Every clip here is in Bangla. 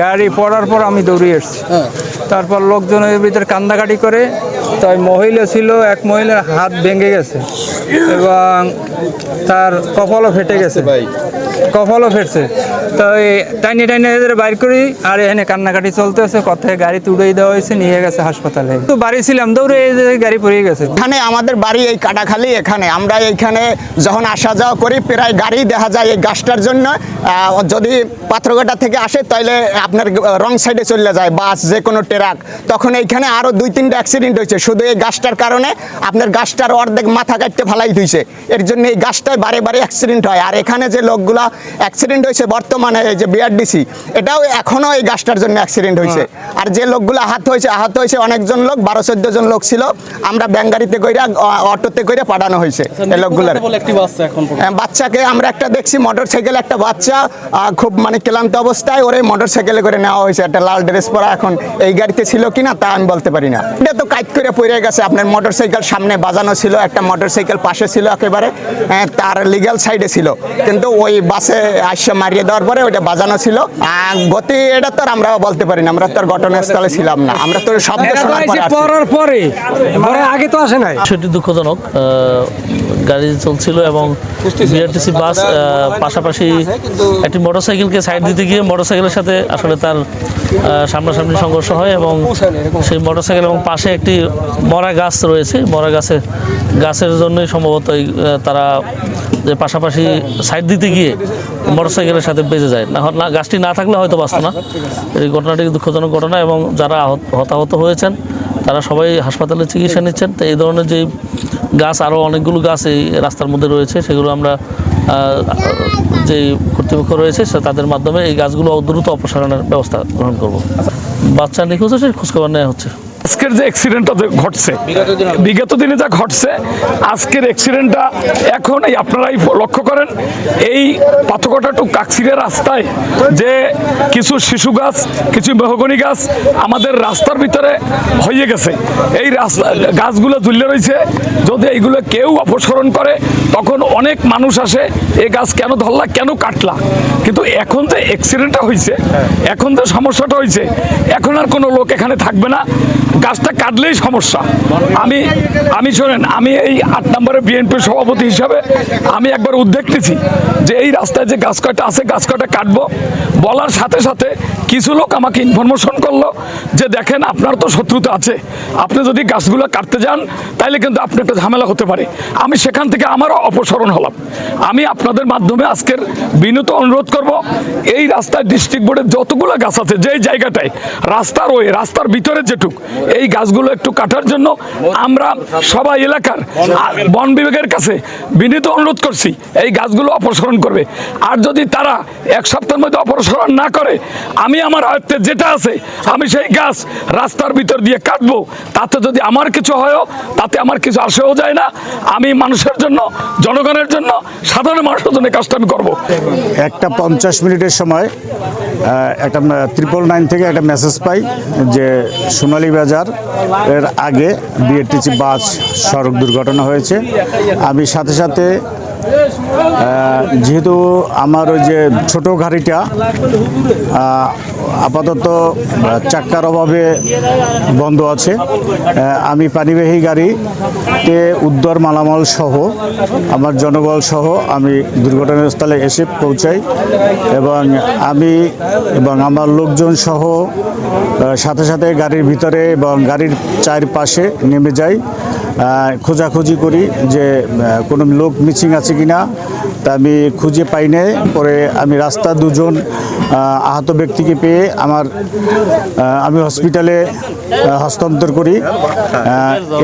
গাড়ি পড়ার পর আমি দৌড়িয়ে এসছি। তারপর তারপর লোকজনের ভিতরে কান্দাকাটি করে তাই মহিলা ছিল এক মহিলার হাত ভেঙে গেছে। এবং তার কপালও ফেটে গেছে। কপালও ফেটছে। তো এই টাইনি টাইনি এদের বাইর করি আর এখানে কান্নাকাটি চলতে আছে কথায় গাড়ি তুড়েই দেওয়া হয়েছে নিয়ে গেছে হাসপাতালে। তো বাড়ি ছিলাম দৌড়ে এই যে গাড়ি পড়ে গেছে। এখানে আমাদের বাড়ি এই কাটাখালি এখানে। আমরা এইখানে যখন আসা যাওয়া করি প্রায় গাড়ি দেখা যায় এই গাছটার জন্য। যদি পাথরঘাটা থেকে আসে তাহলে আপনার রং সাইডে চলে যায় বাস যে কোনো ট্রাক। তখন এইখানে আরও দুই তিনটা অ্যাক্সিডেন্ট হয়েছে। শুধু এই গাছটার কারণে আপনার গাছটার অর্ধেক মাথা কাটতে ফালাই দিয়েছে এর জন্য এই গাছটায় বারে বারে অ্যাক্সিডেন্ট হয়। আর এখানে যে লোকগুলা অ্যাক্সিডেন্ট হয়েছে, বর্তমানে এই যে বিআরডিসি এটাও এখনও এই গাছটার জন্য অ্যাক্সিডেন্ট হয়েছে। আর যে লোকগুলো আহত হয়েছে আহত হয়েছে অনেকজন লোক বারো চোদ্দ জন লোক ছিল। আমরা ব্যাঙ্গারিতে কইরা অটোতে কইরা পাঠানো হয়েছে এই লোকগুলার। বাচ্চাকে আমরা একটা দেখছি মোটর সাইকেল একটা বাচ্চা খুব মানে ক্লান্ত অবস্থায় ওরে মোটর সাইকেলে করে নেওয়া হয়েছে। একটা লাল ড্রেস পরা এখন এই গাড়িতে ছিল কিনা তা আমি বলতে পারি না। এটা তো কাজ করে পড়ে গেছে আপনার মোটর সাইকেল সামনে বাজানো ছিল একটা মোটর সাইকেল পাশে ছিল একেবারে তার লিগাল সাইডে ছিল। কিন্তু ওই বাসে আসে মারিয়ে দেওয়ার পরে ওইটা বাজানো ছিল। গতি এটা তো আর আমরা বলতে পারি না আমরা তো আর ঘটনাস্থলে ছিলাম না। আমরা তো শব্দ শোনার পরে পড়ার পরে। পরে আগে তো আসে নাই। সেটি দুঃখজনক। আহ, গাড়ি চলছিল এবং বিআরটিসি বাস পাশাপাশি একটি মোটরসাইকেলকে সাইড দিতে গিয়ে মোটরসাইকেলের সাথে আসলে তার সামনাসামনি সংঘর্ষ হয় এবং সেই মোটরসাইকেল এবং পাশে একটি মরা গাছ রয়েছে। মরা গাছে গাছের জন্যই সম্ভবত তারা যে পাশাপাশি সাইড দিতে গিয়ে মোটরসাইকেলের সাথে বেজে যায়। না না, গাছটি না থাকলে হয়তো বাঁচত না। এই ঘটনাটি দুঃখজনক ঘটনা এবং যারা হতাহত হয়েছেন, তারা সবাই হাসপাতালে চিকিৎসা নিচ্ছেন। তো এই ধরনের যে গাছ আরও অনেকগুলো গাছ এই রাস্তার মধ্যে রয়েছে, সেগুলো আমরা যে কর্তৃপক্ষ রয়েছে তাদের মাধ্যমে এই গাছগুলো দ্রুত অপসারণের ব্যবস্থা গ্রহণ করব। বাচ্চা নিখোঁজ হচ্ছে খোঁজখবর নেওয়া হচ্ছে। আজকের যে অ্যাক্সিডেন্টটা যে ঘটছে বিগত দিনে যা ঘটছে আজকের অ্যাক্সিডেন্টটা এখন এই আপনারাই লক্ষ্য করেন এই পাথকটা টু কাকসিরের রাস্তায় যে কিছু শিশু গাছ কিছু মেহগনি গাছ আমাদের রাস্তার ভিতরে হয়ে গেছে। এই রাস্তা গাছগুলো ঝুলে রয়েছে যদি এইগুলো কেউ অপসরণ করে তখন অনেক মানুষ আসে এই গাছ কেন ধরলা কেন কাটলা? কিন্তু এখন যে অ্যাক্সিডেন্টটা হয়েছে এখন যে সমস্যাটা হয়েছে এখন আর কোনো লোক এখানে থাকবে না। গাছটা কাটলেই সমস্যা। আমি আমি শোনেন, আমি এই আট নম্বরের বিএনপির সভাপতি হিসাবে আমি একবার উদ্যোগ নিছি যে এই রাস্তায় যে গাছ কয়টা আছে, গাছ কয়টা কাটবো। বলার সাথে সাথে কিছু লোক আমাকে ইনফরমেশন করল যে দেখেন আপনার তো শত্রুতা আছে। আপনি যদি গাছগুলো কাটতে যান তাহলে কিন্তু আপনি একটা ঝামেলা হতে পারে। আমি সেখান থেকে আমারও অপসরণ হলাম। আমি আপনাদের মাধ্যমে আজকের বিনীত অনুরোধ করব, এই রাস্তায় ডিস্ট্রিক্ট বোর্ডের যতগুলো গাছ আছে, যেই জায়গাটায় রাস্তার ওই রাস্তার ভিতরে যেটুক এই গাছগুলো একটু কাটার জন্য আমরা সবাই এলাকার, বন বিভাগের কাছে বিনীত অনুরোধ করছি, এই গাছগুলো অপসারণ করবে। আর যদি তারা এক সপ্তাহের মধ্যে অপসারণ না করে, আমি আমার আয়ত্তে যেটা আছে, আমি সেই গাছ রাস্তার ভিতর দিয়ে কাটবো। তাতে যদি আমার কিছু হয়ও, তাতে আমার কিছু আসেও যায় না। আমি মানুষের জন্য, জনগণের জন্য, সাধারণ মানুষের জন্য কাজটা আমি করব। একটা পঞ্চাশ মিনিটের সময় একটা ট্রিপল নাইন থেকে একটা মেসেজ পাই যে সোনালী বাজার এর আগে বিএটিসি বাস সড়ক দুর্ঘটনা হয়েছে। আমি সাথে সাথে যেহেতু আমার ওই যে ছোট গাড়িটা আপাতত চাক্কার অভাবে বন্ধ আছে। আমি পানিবাহী গাড়িতে উদ্ধার মালামাল সহ, আমার জনবল সহ আমি দুর্ঘটনাস্থলে এসে পৌঁছাই এবং আমি এবং আমার লোকজন সহ সাথে সাথে গাড়ির ভিতরে এবং গাড়ির চারপাশে নেমে যাই। খোঁজাখুঁজি করি যে কোনো লোক মিচিং আছে কি না তা আমি খুঁজে পাই নাই। পরে আমি রাস্তা দুজন আহত ব্যক্তিকে পেয়ে আমার আমি হসপিটালে হস্তান্তর করি।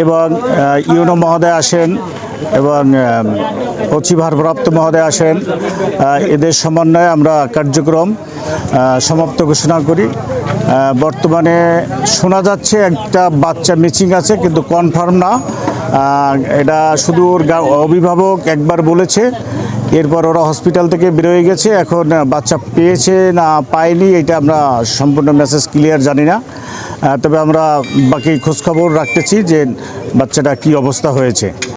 এবং ইউনো মহোদয় আসেন এবং অচি ভারপ্রাপ্ত মহোদয় আসেন। এদের সমন্বয়ে আমরা কার্যক্রম সমাপ্ত ঘোষণা করি। বর্তমানে শোনা যাচ্ছে একটা বাচ্চা মিচিং আছে, কিন্তু কনফার্ম না। এটা শুধু ওর অভিভাবক একবার বলেছে, এরপর ওরা হসপিটাল থেকে বেরোয় গেছে। এখন বাচ্চা পেয়েছে না পায়নি, এটা আমরা সম্পূর্ণ মেসেজ ক্লিয়ার জানি না। তবে আমরা বাকি খোঁজখবর রাখতেছি যে বাচ্চাটা কি অবস্থা হয়েছে।